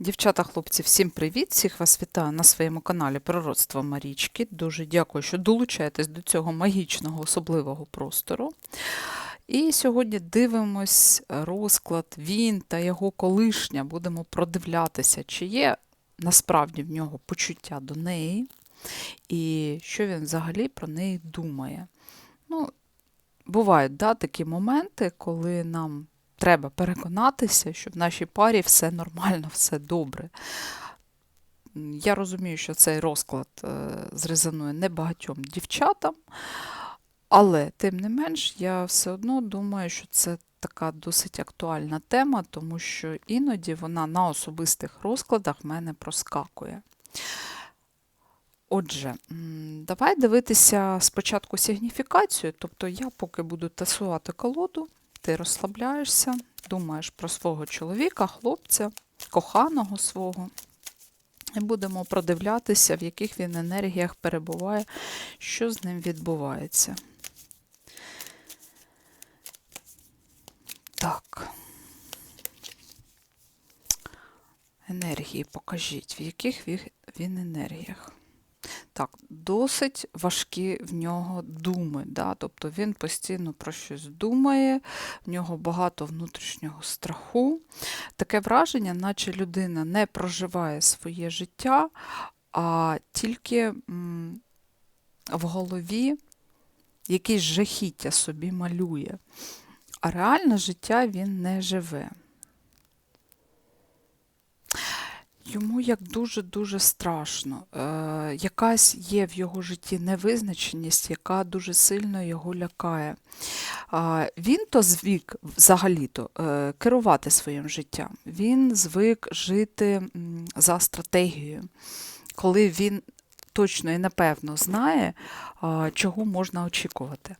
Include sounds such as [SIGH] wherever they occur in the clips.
Дівчата, хлопці, всім привіт! Всіх вас вітаю на своєму каналі Природство Марічки. Дуже дякую, що долучаєтесь до цього магічного особливого простору. І сьогодні дивимось розклад він та його колишня. Будемо продивлятися, чи є насправді в нього почуття до неї, і що він взагалі про неї думає. Ну, бувають да, такі моменти, коли нам треба переконатися, що в нашій парі все нормально, все добре. Я розумію, що цей розклад е, зрезонує небагатьом дівчатам, але тим не менш, я все одно думаю, що це така досить актуальна тема, тому що іноді вона на особистих розкладах мене проскакує. Отже, давай дивитися спочатку сигніфікацію, тобто я поки буду тасувати колоду, ти розслабляєшся, думаєш про свого чоловіка, хлопця, коханого свого. І будемо продивлятися, в яких він енергіях перебуває, що з ним відбувається. Так. Енергії покажіть, в яких він енергіях. Так, досить важкі в нього думи. Да? Тобто він постійно про щось думає, в нього багато внутрішнього страху. Таке враження, наче людина не проживає своє життя, а тільки м, в голові якісь жахіття собі малює. А реальне життя він не живе. Йому як дуже-дуже страшно. Е, якась є в його житті невизначеність, яка дуже сильно його лякає. Е, він то звик взагалі-то е, керувати своїм життям. Він звик жити за стратегією, коли він точно і напевно знає, а, чого можна очікувати.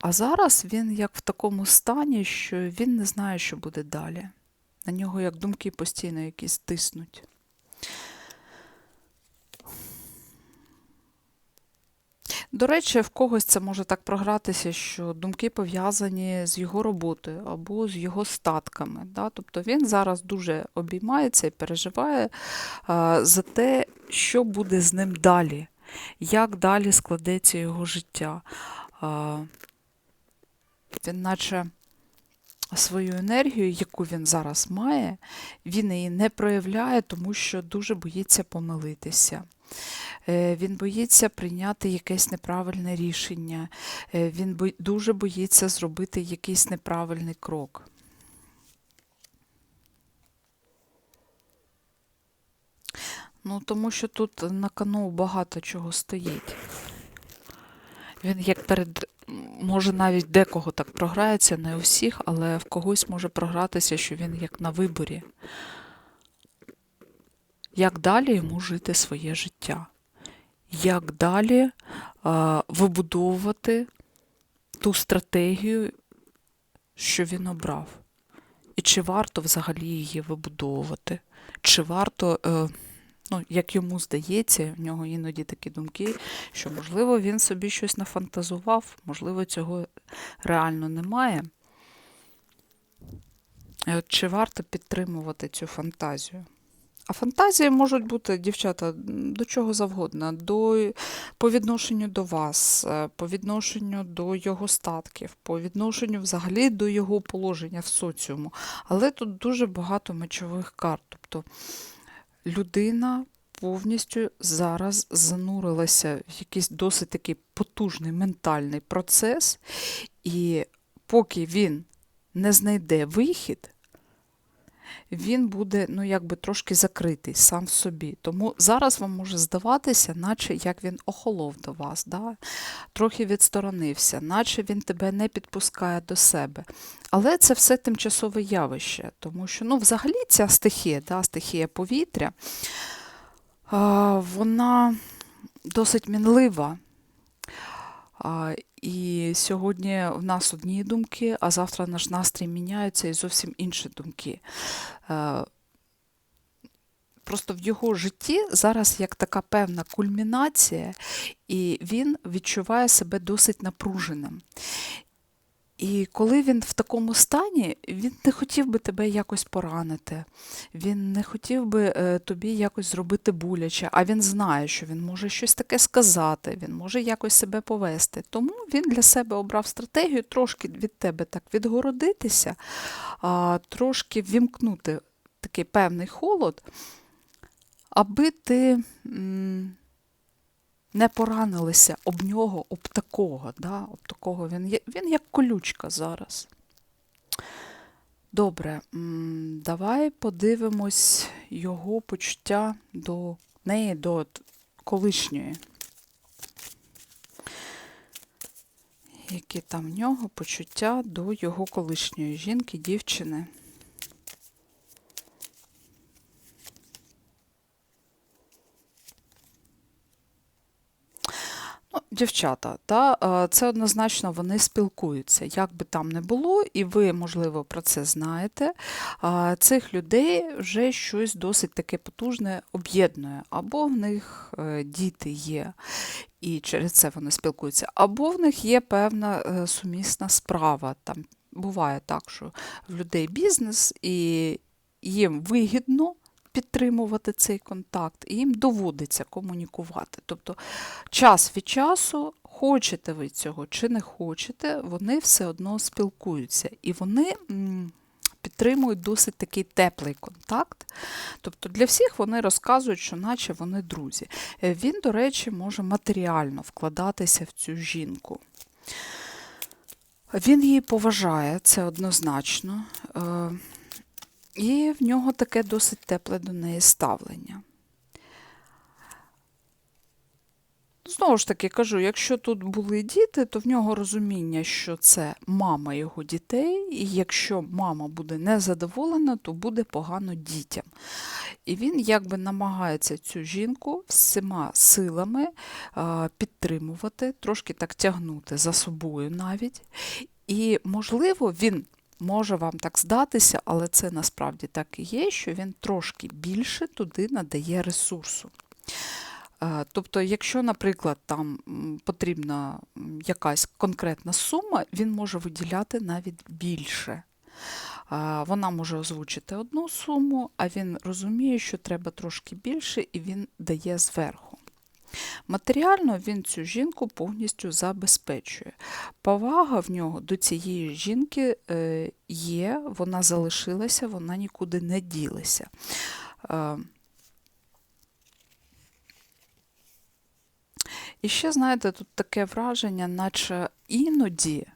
А зараз він як в такому стані, що він не знає, що буде далі. На нього як думки постійно якісь тиснуть. До речі, в когось це може так програтися, що думки пов'язані з його роботою або з його статками. Да? Тобто він зараз дуже обіймається і переживає а, за те, що буде з ним далі, як далі складеться його життя. А, він наче свою енергію, яку він зараз має, він її не проявляє, тому що дуже боїться помилитися. Е, Він боїться прийняти якесь неправильне рішення, Е, він дуже боїться зробити якийсь неправильний крок. Ну, тому що тут на кону багато чого стоїть. Він як перед, може навіть декого так програється, не у всіх, але в когось може програтися, що він як на виборі. Як далі йому жити своє життя? Як далі а, вибудовувати ту стратегію, що він обрав? І чи варто взагалі її вибудовувати? Чи варто, е, ну, як йому здається, в нього іноді такі думки, що, можливо, він собі щось нафантазував, можливо, цього реально немає. І от чи варто підтримувати цю фантазію? А фантазії можуть бути, дівчата, до чого завгодно, до, по відношенню до вас, е, по відношенню до його статків, по відношенню взагалі до його положення в соціуму. Але тут дуже багато мечових карт. Тобто людина повністю зараз занурилася в якийсь досить такий потужний ментальний процес, і поки він не знайде вихід, він буде ну, якби трошки закритий сам в собі. Тому зараз вам може здаватися, наче як він охолов до вас, да? трохи відсторонився, наче він тебе не підпускає до себе. Але це все тимчасове явище, тому що ну, взагалі ця стихія, да, стихія повітря, вона досить мінлива. І сьогодні в нас одні думки, а завтра наш настрій міняється і зовсім інші думки. Е, Просто в його житті зараз як така певна кульмінація, і він відчуває себе досить напруженим. І коли він в такому стані, він не хотів би тебе якось поранити, він не хотів би е, тобі якось зробити боляче, а він знає, що він може щось таке сказати, він може якось себе повести. Тому він для себе обрав стратегію трошки від тебе так відгородитися, трошки вімкнути такий певний холод, аби ти. Не поранилися об нього, об такого. Да? Об такого. Він, він як колючка зараз. Добре, давай подивимось його почуття до неї, до колишньої. Які там в нього почуття до його колишньої жінки, дівчини. Ну, дівчата, та, е, це однозначно вони спілкуються. Як би там не було, і ви, можливо, про це знаєте. Цих людей вже щось досить таке потужне об'єднує. Або в них е, діти є, і через це вони спілкуються, або в них є певна е, сумісна справа. Там буває так, що в людей бізнес, і їм вигідно підтримувати цей контакт, і їм доводиться комунікувати. Тобто час від часу, хочете ви цього чи не хочете, вони все одно спілкуються. І вони підтримують досить такий теплий контакт. Тобто для всіх вони розказують, що наче вони друзі. Е, Він, до речі, може матеріально вкладатися в цю жінку. Він її поважає, це однозначно. Е, І в нього таке досить тепле до неї ставлення. Знову ж таки кажу, якщо тут були діти, то в нього розуміння, що це мама його дітей, і якщо мама буде незадоволена, то буде погано дітям. І він якби намагається цю жінку всіма силами а, підтримувати, трошки так тягнути за собою навіть. І, можливо, він може вам так здатися, але це насправді так і є, що він трошки більше туди надає ресурсу. Е, Тобто, якщо, наприклад, там потрібна якась конкретна сума, він може виділяти навіть більше. Е, Вона може озвучити одну суму, а він розуміє, що треба трошки більше, і він дає зверху. Матеріально він цю жінку повністю забезпечує. Повага в нього до цієї жінки е, є, вона залишилася, вона нікуди не ділася. Е, І ще, знаєте, тут таке враження, наче іноді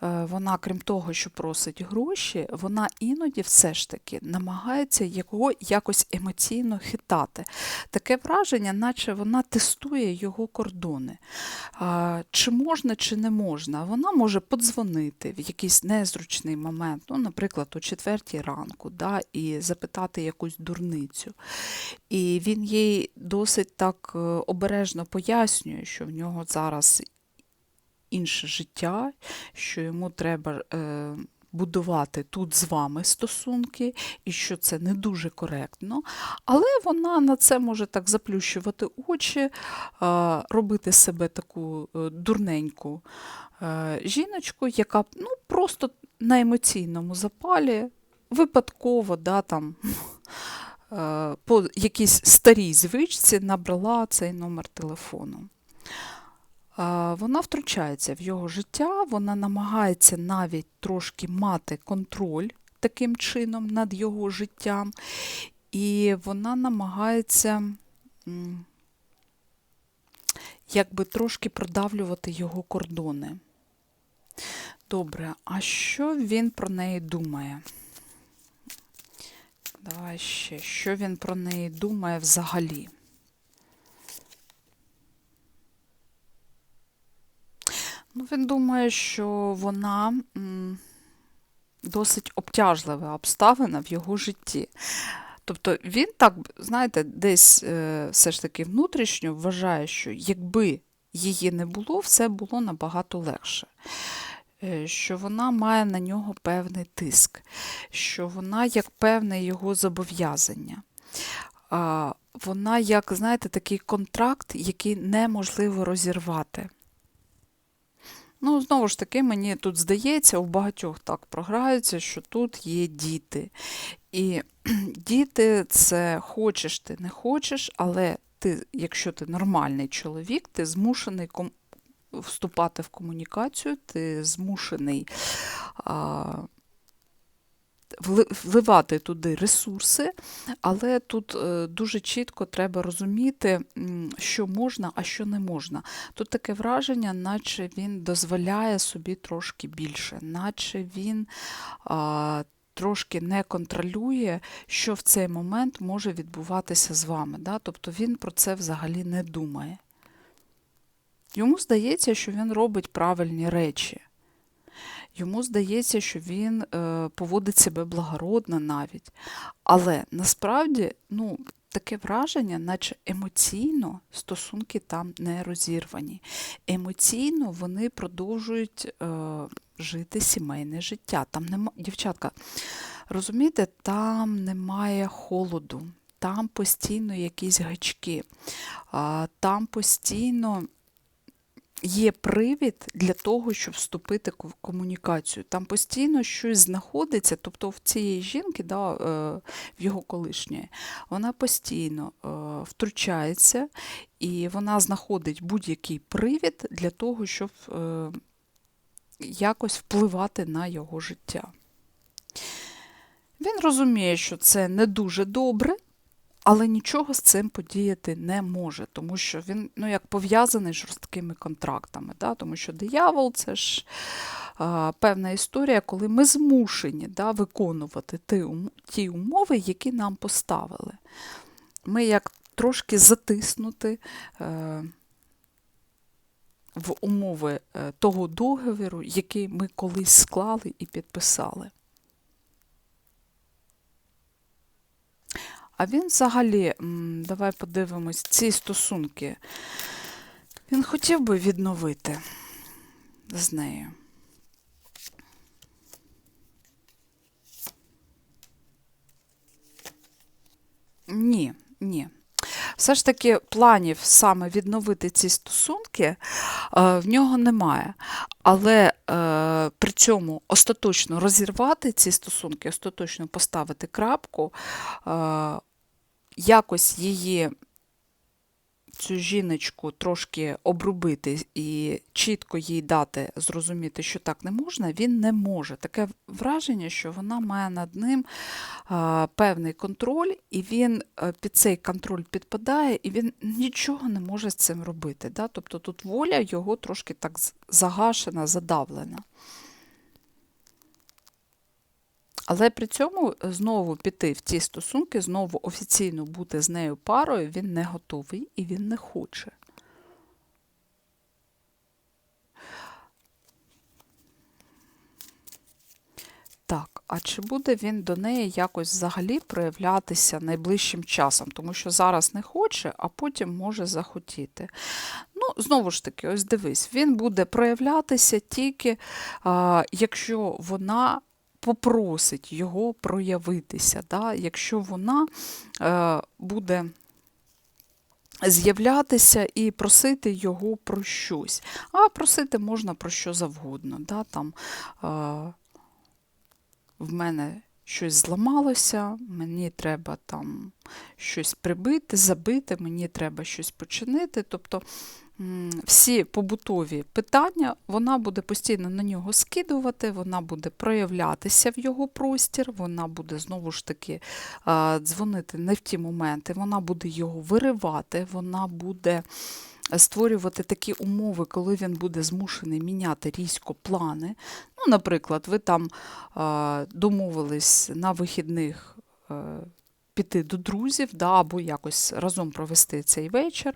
вона, крім того, що просить гроші, вона іноді все ж таки намагається його якось емоційно хитати. Таке враження, наче вона тестує його кордони. Чи можна, чи не можна. Вона може подзвонити в якийсь незручний момент, ну, наприклад, о четвертій ранку, да, і запитати якусь дурницю. І він їй досить так е, обережно пояснює, що в нього зараз інше життя, що йому треба е, будувати тут з вами стосунки, і що це не дуже коректно. Але вона на це може так заплющувати очі, е, робити себе таку е, дурненьку е, жіночку, яка ну, просто на емоційному запалі, випадково, да, там. [LAUGHS] по якійсь старій звичці набрала цей номер телефону. Вона втручається в його життя, вона намагається навіть трошки мати контроль таким чином над його життям, і вона намагається якби трошки продавлювати його кордони. Добре, а що він про неї думає? Давай ще, що він про неї думає взагалі? Ну, він думає, що вона досить обтяжлива обставина в його житті. Тобто він так, знаєте, десь е, все ж таки внутрішньо вважає, що якби її не було, все було набагато легше. Е, Що вона має на нього певний тиск, що вона як певне його зобов'язання. Вона, як, знаєте, такий контракт, який неможливо розірвати. Ну, знову ж таки, мені тут здається, у багатьох так програється, що тут є діти. І [CLEARS THROAT] діти це хочеш ти не хочеш, але ти, якщо ти нормальний чоловік, ти змушений ком- вступати в комунікацію, ти змушений а, вливати туди ресурси, але тут е, дуже чітко треба розуміти, що можна, а що не можна. Тут таке враження, наче він дозволяє собі трошки більше, наче він трошки не контролює, що в цей момент може відбуватися з вами. Да? Тобто він про це взагалі не думає. Йому здається, що він робить правильні речі. Йому здається, що він е, поводить себе благородно навіть. Але насправді, ну, таке враження, наче емоційно стосунки там не розірвані. Емоційно вони продовжують е, жити сімейне життя. Там нема, дівчатка, розумієте, там немає холоду, там постійно якісь гачки, а, там постійно є привід для того, щоб вступити в комунікацію. Там постійно щось знаходиться, тобто в цієї жінки, да, е, в його колишньої, вона постійно е, втручається і вона знаходить будь-який привід для того, щоб е, якось впливати на його життя. Він розуміє, що це не дуже добре, але нічого з цим подіяти не може, тому що він ну, як пов'язаний з жорсткими контрактами. Да? Тому що диявол це ж а, певна історія, коли ми змушені да, виконувати ті, ті умови, які нам поставили. Ми як трошки затиснути. Е, в умови е, того договору, який ми колись склали і підписали. А він взагалі, давай подивимось, ці стосунки. Він хотів би відновити з нею. Ні, ні. Все ж таки планів саме відновити ці стосунки е, в нього немає. Але е, при цьому остаточно розірвати ці стосунки, остаточно поставити крапку, е, якось її, цю жіночку трошки обрубити і чітко їй дати зрозуміти, що так не можна, він не може. Таке враження, що вона має над ним певний контроль, і він е, під цей контроль підпадає, і він нічого не може з цим робити. Да? Тобто тут воля його трошки так загашена, задавлена. Але при цьому е, знову піти в ці стосунки, знову офіційно бути з нею парою, він не готовий і він не хоче. Так, а чи буде він до неї якось взагалі проявлятися найближчим часом? Тому що зараз не хоче, а потім може захотіти. Ну, знову ж таки, ось дивись, він буде проявлятися тільки, а, якщо вона попросить його проявитися, да? якщо вона е, буде з'являтися і просити його про щось. А просити можна про що завгодно. Да? Там, е, в мене щось зламалося, мені треба там щось прибити, забити, мені треба щось починити. Тобто всі побутові питання вона буде постійно на нього скидувати, вона буде проявлятися в його простір, вона буде знову ж таки дзвонити не в ті моменти, вона буде його виривати, вона буде створювати такі умови, коли він буде змушений міняти різко плани. Ну, наприклад, ви там домовились на вихідних. е, Піти до друзів, да, або якось разом провести цей вечір,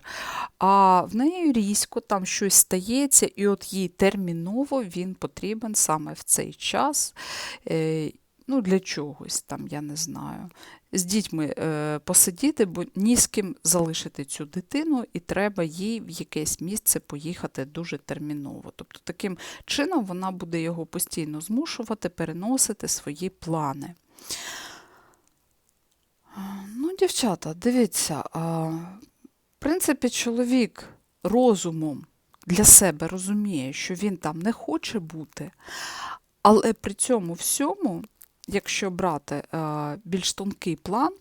а в неї різко там щось стається, і от їй терміново він потрібен саме в цей час. Е, ну, для чогось там, я не знаю. З дітьми е, посидіти, бо ні з ким залишити цю дитину, і треба їй в якесь місце поїхати дуже терміново. Тобто, таким чином вона буде його постійно змушувати переносити свої плани. Ну, дівчата, дивіться, в принципі, чоловік розумом для себе розуміє, що він там не хоче бути, але при цьому всьому, якщо брати е, більш тонкий план,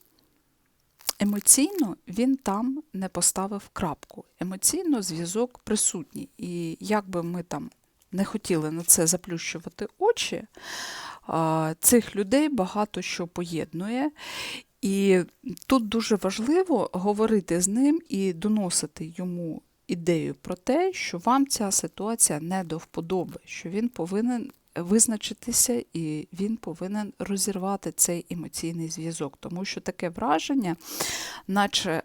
емоційно він там не поставив крапку. Емоційно зв'язок присутній. І як би ми там не хотіли на це заплющувати очі, а, цих людей багато що поєднує. І тут дуже важливо говорити з ним і доносити йому ідею про те, що вам ця ситуація не до вподоби, що він повинен визначитися і він повинен розірвати цей емоційний зв'язок, тому що таке враження, наче е,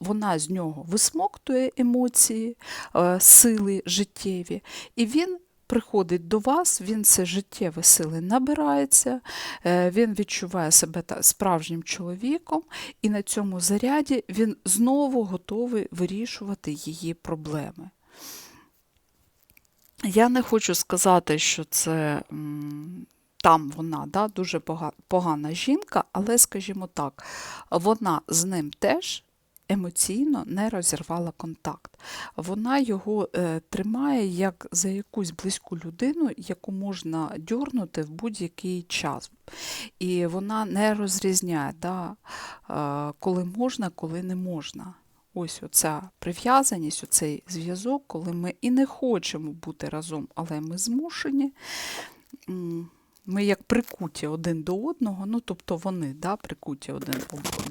вона з нього висмоктує емоції, е, сили життєві, і він. Приходить до вас, він це життєві сили набирається, е, він відчуває себе справжнім чоловіком, і на цьому заряді він знову готовий вирішувати її проблеми. Я не хочу сказати, що це там вона да, дуже погана жінка, але, скажімо так, вона з ним теж емоційно не розірвала контакт. Вона його е, тримає як за якусь близьку людину, яку можна дьорнути в будь-який час. І вона не розрізняє, да, е, коли можна, коли не можна. Ось оця прив'язаність, оцей зв'язок, коли ми і не хочемо бути разом, але ми змушені. Ми як прикуті один до одного, ну тобто вони да, прикуті один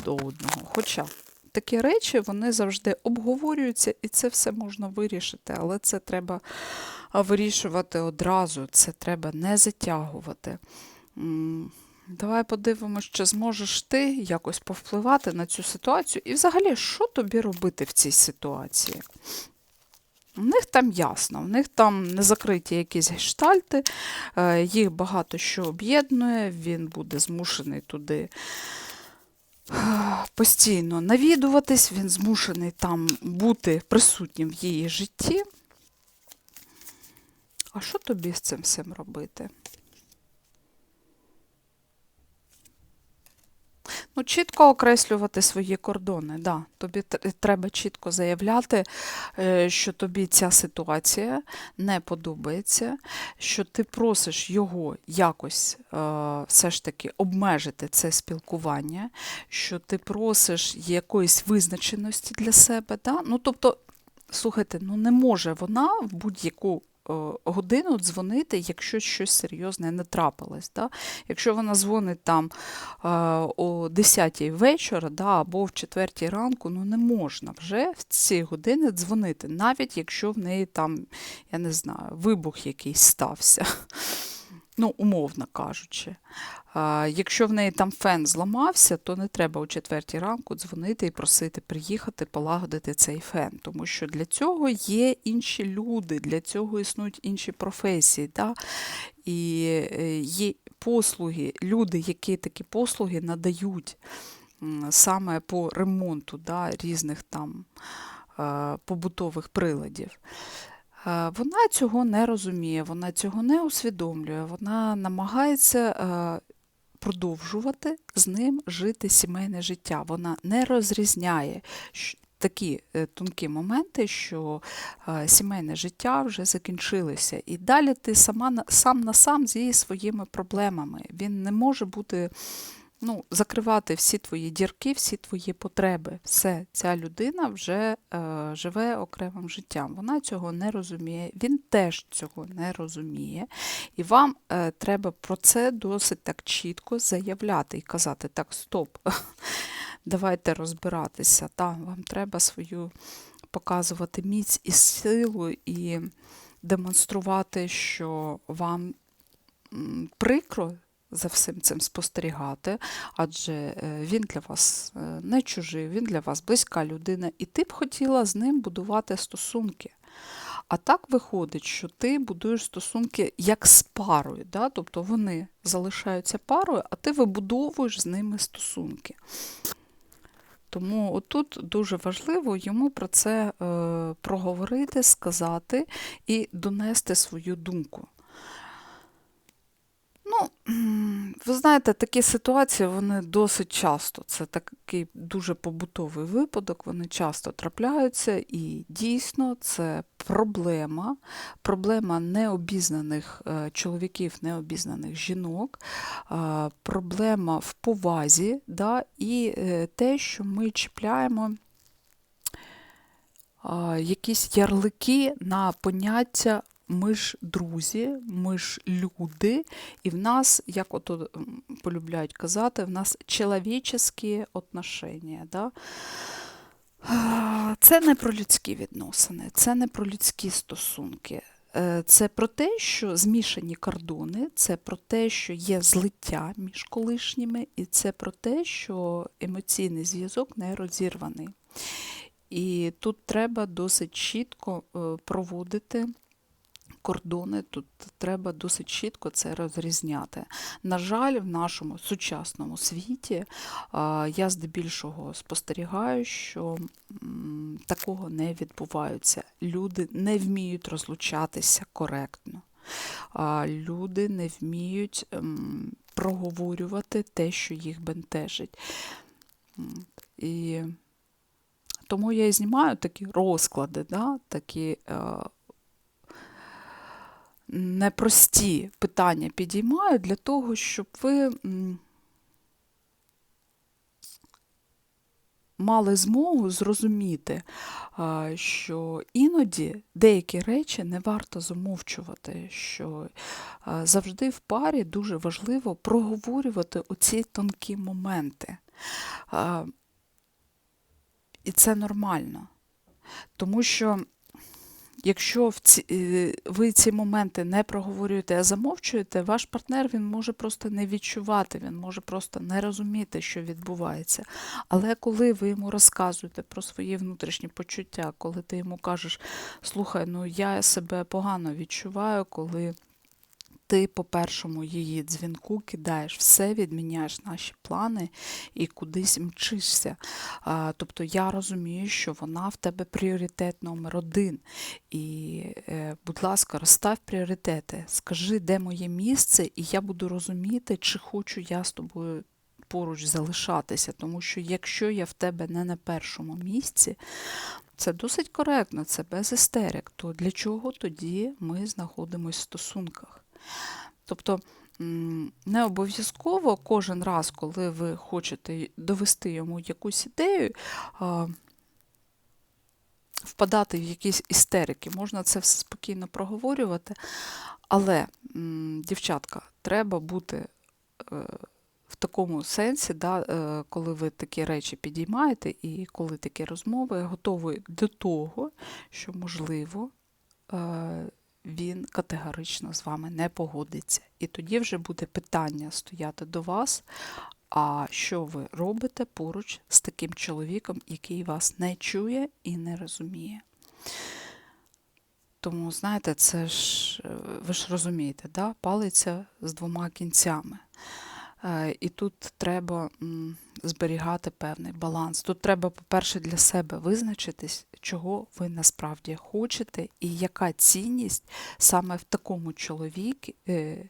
до одного. Хоча такі речі вони завжди обговорюються, і це все можна вирішити, але це треба вирішувати одразу, це треба не затягувати. Давай подивимося, чи зможеш ти якось повпливати на цю ситуацію. І взагалі, що тобі робити в цій ситуації? У них там ясно, в них там не закриті якісь гештальти, е, їх багато що об'єднує, він буде змушений туди е, постійно навідуватись, він змушений там бути присутнім в її житті. А що тобі з цим всім робити? Ну, чітко окреслювати свої кордони. Да. Тобі треба чітко заявляти, е, що тобі ця ситуація не подобається, що ти просиш його якось е, все ж таки обмежити це спілкування, що ти просиш якоїсь визначеності для себе. Да? Ну, тобто, слухайте, ну не може вона в будь-яку годину дзвонити, якщо щось серйозне не трапилось. Да? Якщо вона дзвонить там е, о 10 вечора да, або в 4 ранку, ну не можна вже в ці години дзвонити, навіть якщо в неї там, я не знаю, вибух якийсь стався. Ну, умовно кажучи. Якщо в неї там фен зламався, то не треба о 4 ранку дзвонити і просити приїхати полагодити цей фен, тому що для цього є інші люди, для цього існують інші професії. Да? І е, є послуги, люди, які такі послуги надають саме по ремонту да, різних там побутових приладів. Е, Вона цього не розуміє, вона цього не усвідомлює, вона намагається е, продовжувати з ним жити сімейне життя. Вона не розрізняє такі е, тонкі моменти, що сімейне життя вже закінчилося. І далі ти сама сам на сам зі своїми проблемами. Він не може бути. Ну, закривати всі твої дірки, всі твої потреби. Все, ця людина вже е, живе окремим життям. Вона цього не розуміє, він теж цього не розуміє. І вам е, треба про це досить так чітко заявляти і казати: так, стоп, [LAUGHS] давайте розбиратися. Та, вам треба свою показувати міць і силу і демонструвати, що вам прикро за всім цим спостерігати, адже е, він для вас е, не чужий, він для вас близька людина, і ти б хотіла з ним будувати стосунки. А так виходить, що ти будуєш стосунки як з парою, да? тобто вони залишаються парою, а ти вибудовуєш з ними стосунки. Тому отут дуже важливо йому про це е, проговорити, сказати і донести свою думку. Ну, Ви знаєте, такі ситуації вони досить часто. Це такий дуже побутовий випадок, вони часто трапляються, і дійсно це проблема, проблема необізнаних е, чоловіків, необізнаних жінок, е, проблема в повазі, да, і е, те, що ми чіпляємо якісь ярлики на поняття ми ж друзі, ми ж люди, і в нас, як ото м, полюбляють казати, в нас чоловічі отношення. Да? Це не про людські відносини, це не про людські стосунки. Е, Це про те, що змішані кордони, це про те, що є злиття між колишніми, і це про те, що емоційний зв'язок не розірваний. І тут треба досить чітко е, проводити кордони, тут треба досить чітко це розрізняти. На жаль, в нашому сучасному світі я здебільшого спостерігаю, що такого не відбувається. Люди не вміють розлучатися коректно. Люди не вміють ем, проговорювати те, що їх бентежить. І тому я і знімаю такі розклади, да, такі е, непрості питання підіймаю для того, щоб ви мали змогу зрозуміти, що іноді деякі речі не варто замовчувати, що завжди в парі дуже важливо проговорювати оці тонкі моменти. І це нормально. Тому що якщо в ці, е, ви ці моменти не проговорюєте, а замовчуєте, ваш партнер він може просто не відчувати, він може просто не розуміти, що відбувається. Але коли ви йому розказуєте про свої внутрішні почуття, коли ти йому кажеш, слухай, ну я себе погано відчуваю, коли ти по першому її дзвінку кидаєш все, відміняєш наші плани і кудись мчишся. Тобто я розумію, що вона в тебе пріоритет номер один. І, е, будь ласка, розстав пріоритети. Скажи, де моє місце, і я буду розуміти, чи хочу я з тобою. Поруч залишатися, тому що якщо я в тебе не на першому місці, це досить коректно, це без істерик. То для чого тоді ми знаходимося в стосунках? Тобто не обов'язково кожен раз, коли ви хочете довести йому якусь ідею, впадати в якісь істерики. Можна це все спокійно проговорювати, але, дівчатка, треба бути. е, В такому сенсі, да, е, коли ви такі речі підіймаєте, і коли такі розмови, готові до того, що, можливо, е, він категорично з вами не погодиться. І тоді вже буде питання стояти до вас, а що ви робите поруч з таким чоловіком, який вас не чує і не розуміє. Тому, знаєте, це ж, е, ви ж розумієте, да? палиця з двома кінцями. Е, І тут треба зберігати певний баланс. Тут треба, по-перше, для себе визначитись, чого ви насправді хочете, і яка цінність саме в такому чоловіку, е,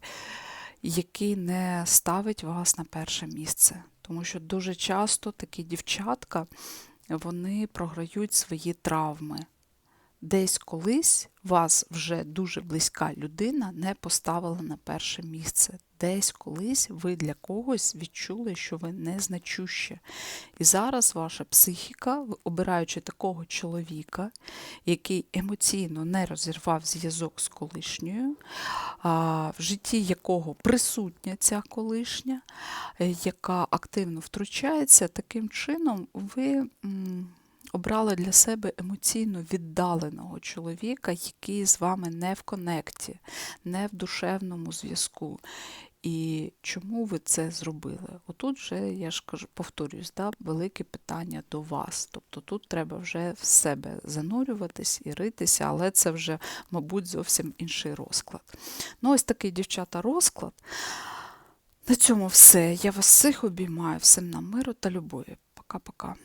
який не ставить вас на перше місце. Тому що дуже часто такі дівчатка вони програють свої травми. Десь колись вас вже дуже близька людина не поставила на перше місце. Десь колись ви для когось відчули, що ви незначущі. І зараз ваша психіка, обираючи такого чоловіка, який емоційно не розірвав зв'язок з колишньою, в житті якого присутня ця колишня, е, яка активно втручається, таким чином ви. Обрали для себе емоційно віддаленого чоловіка, який з вами не в конекті, не в душевному зв'язку. І чому ви це зробили? Отут вже, я ж кажу, повторюсь, да, велике питання до вас. Тобто тут треба вже в себе занурюватись і ритися, але це вже, мабуть, зовсім інший розклад. Ну, ось такий, дівчата, розклад. На цьому все. Я вас всіх обіймаю, всім нам миру та любові. Пока-пока.